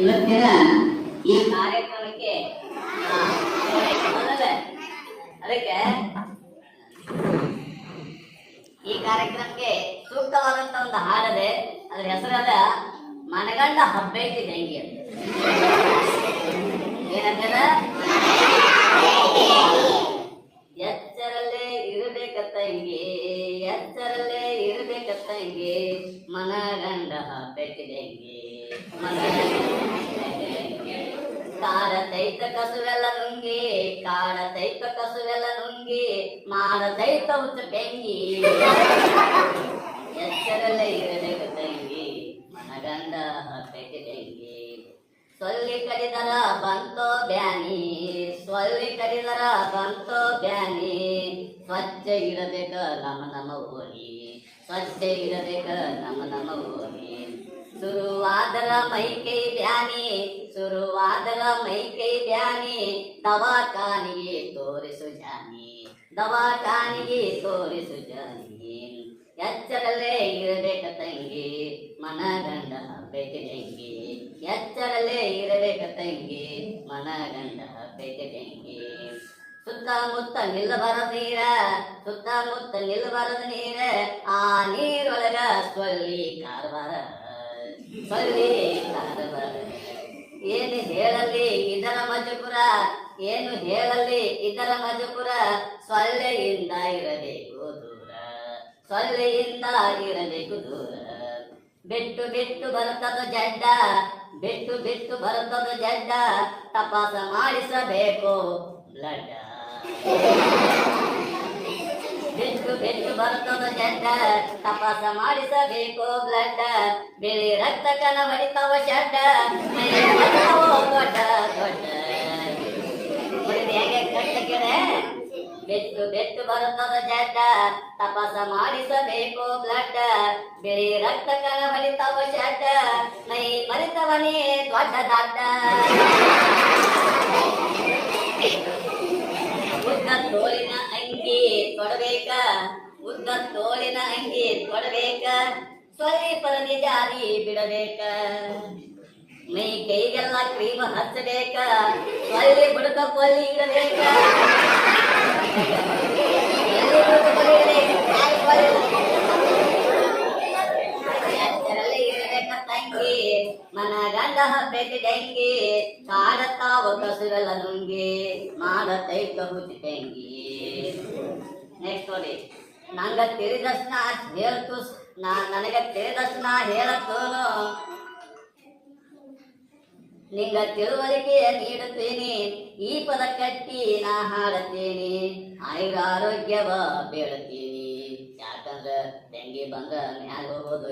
ಇವತ್ತಿನ ಈ ಕಾರ್ಯಕ್ರಮಕ್ಕೆ ಅದಕ್ಕೆ ಈ ಕಾರ್ಯಕ್ರಮಕ್ಕೆ ಸೂಕ್ತವಾದಂತ ಒಂದು ಹಾಡದೆ, ಅದ್ರ ಹೆಸರಾದ ಮನಗಂಡ ಹಬ್ಬ ಐತಿ ಅಂತ ಏನಂತದ? ಎಚ್ಚರಲ್ಲೇ ಇರಬೇಕತ್ತ ಹಿಂಗೆ ಎಚ್ಚರಲ್ಲೇ ಇರಬೇಕತ್ತ ಹಿಂಗೆ ಮನಗಂಡ ಹಬ್ಬೈತಿ ಡೆಂಗಿ ಕಾಡತೈತ ಕಸುವೆಲ್ಲ ನುಂಗಿ, ಕಾಡತೈತ ಕಸುವೆಲ್ಲ ನುಂಗಿ, ಮಾಡತೈತ ಉಚ್ಚ ಬೆಂಗಿ. ಎಚ್ಚರಲ್ಲ ಇರಬೇಕು ತಂಗಿ ಮನಗಂಡ ಹಬ್ಬಕ್ಕೆ ಬೆಂಗಿ. ಸೊಲ್ಲಿ ಕಡಿದರ ಬಂತೋ ಬ್ಯಾನಿ, ಸೊಲ್ಲಿ ಕಡಿದರ ಬಂತೋ ಬ್ಯಾನಿ. ಸ್ವಚ್ಛ ಇರಬೇಕ ನಮ್ಮ ನಮ್ಮ ಓಣಿ ಸ್ವಚ್ಛ ಇರಬೇಕ ನಮ್ಮ ನಮ್ಮ ಓಣಿ ಶುರುವಾದರ ಮೈ ಕೈ ಬ್ಯಾನಿ ಶುರುವಾದರ ಮೈ ಕೈ ಬ್ಯಾನಿ ದವಾಖಾನಿಗೆ ತೋರಿಸು ಜಾನಿ ದವಾಖಾನಿಗೆ ತೋರಿಸು ಜಾನಿ ಎಚ್ಚರಲ್ಲೇ ಇರಬೇಕ ತಂಗಿ ಮನಗಂಡ ಬೆಟ್ಟಿದಂಗಿ ಎಚ್ಚರಲ್ಲೇ ಇರಬೇಕ ತಂಗಿ ಮನಗಂಡ ಬೆಟ್ಟಿದಂಗಿ ಸುತ್ತಮುತ್ತ ನಿಲ್ಲಬಾರದ ನೀರ ಸುತ್ತಮುತ್ತ ನಿಲ್ಲಬಾರದ ನೀರ ಆ ನೀರೊಳಗ ಸೊಳ್ಳಿ ಕಾರವಾರ ಕಾರವಾರ ಏನು ಹೇಳಲಿ ಇದರ ಮಜಪುರ, ಏನು ಹೇಳಲಿ ಇದರ ಮಜಪುರ, ಸೊಳ್ಳೆಯಿಂದ ಇರಬೇಕು ದೂರ, ಸೊಳ್ಳೆಯಿಂದ ಇರಬೇಕು ದೂರ. ಬಿಟ್ಟು ಬಿಟ್ಟು ಬರುತ್ತದ ಜಡ್ಡ, ಬಿಟ್ಟು ಬಿಟ್ಟು ಬರುತ್ತದ ಜಡ್ಡ, ತಪಾಸ ಮಾಡಿಸಬೇಕು ಬ್ಲಡ್ ಬಿಟ್ಟು ಬಿಟ್ಟು ಬರುತ್ತದ ಜಡ್ಡ ತಪಾಸ ಮಾಡಿಸಬೇಕು ಬ್ಲಡ್ ಬಿಳಿ ರಕ್ತ ಕಣ ಹೊಡಿತಾವ ಶಡ್ಡ ದೊಡ್ಡ ದೊಡ್ಡ ಬೆಟ್ಟು ಬೆಟ್ಟು ಬರುತ್ತದ ಜಡ್ಡ ತಪಾಸ ಮಾಡಿಸಬೇಕು ಬ್ಲಡ್ ಬಿಳಿ ರಕ್ತ ಕಣ ಹೊಡಿತಾವ ಶಡ್ಡ ಮೈ ಮರಿತವನೇ ದೊಡ್ಡ ದಡ್ಡ ಉದ್ದ ತೋಳಿನ ಅಂಗಿ ತೊಡಬೇಕ ಸ್ವಲ್ಪ ಜಾರಿ ಬಿಡಬೇಕ. ಮೈ ಕೈಗೆಲ್ಲ ಕ್ರೀಮ್ ಹಚ್ಚಬೇಕ ಒಲ್ಲಿ ಬುಡಕ ಕೊಲ್ಲಿ ಇಡಬೇಕ. ಮನ ಗಂಡ ಹಬ್ಬಕ್ಕೆ ಡೆಂಗಿ ಕಾಡತ್ತಾವ ಕಸುವೆಲ್ಲ ನುಂಗಿ ಮಾಡತೈತ ಹುಚ್ಚಿ ನೆಕ್ಸ್ಟ್ ನೋಡಿ. ನಂಗ ತಿಳಿದಷ್ಟ ಹೇಳ್ತು ನನಗೆ ತಿಳಿದಷ್ಟ ನಾ ಹೇಳತ್ತೋನು. ನಿಂಗ ತಿಳುವಳಿಕೆ ನೀಡುತ್ತೇನೆ. ಈ ಪದ ಕಟ್ಟಿ ನಾ ಹಾಡುತ್ತೇನೆ. ಆಯುರ ಆರೋಗ್ಯವ ಬೇಡುತ್ತೀನಿ. ಯಾಕಂದ್ರೆ ತೆಂಗಿ ಬಂದ ಮ್ಯಾಗ ಹೋಗೋದು